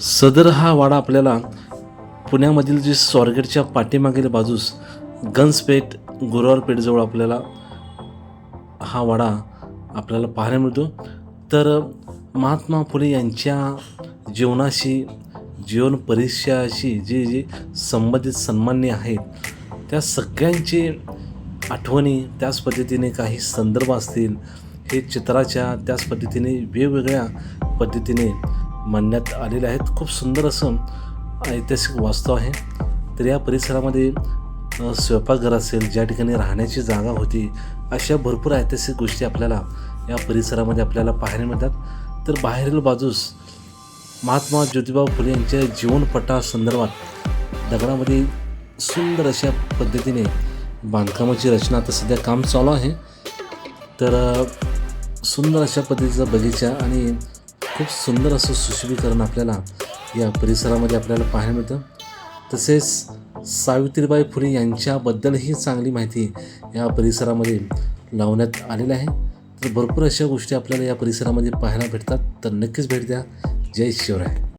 सदर हा वाडा आपल्याला पुण्यामधील जे स्वारगेटच्या पाठीमागील बाजूस गंजपेठ गुरुवारपेठजवळ आपल्याला हा वाडा आपल्याला पाहायला मिळतो. तर महात्मा फुले यांच्या जीवनाशी जीवन परिचयाशी जे जे संबंधित सन्मान्य आहेत त्या सगळ्यांची आठवणी त्याच पद्धतीने काही संदर्भ असतील हे चित्राच्या त्याच पद्धतीने वेगवेगळ्या पद्धतीने मांडण्यात आलेले आहेत. खूप सुंदर असं ऐतिहासिक वास्तव आहे. तर या परिसरामध्ये स्वयंपाकघर असेल ज्या ठिकाणी राहण्याची जागा होती अशा भरपूर ऐतिहासिक गोष्टी आपल्याला या परिसरामध्ये आपल्याला पाहायला मिळतात. तर बाहेरील बाजूस महात्मा ज्योतिबा फुले यांच्या जीवनपटा संदर्भात दगडामध्ये सुंदर अशा पद्धतीने बांधकामाची रचना. आता सध्या काम चालू आहे. तर सुंदर अशा पद्धतीचा बगीचा आणि खूप सुंदर असं सुशोभीकरण आपल्याला या परिसरामध्ये आपल्याला पाहायला मिळतं. तसेच सावित्रीबाई फुले यांच्याबद्दलही चांगली माहिती या परिसरामध्ये लावण्यात आलेली आहे. तर भरपूर अशा गोष्टी आपल्याला या परिसरामध्ये पाहायला भेटतात. तर नक्कीच भेट द्या. जय शिवराय.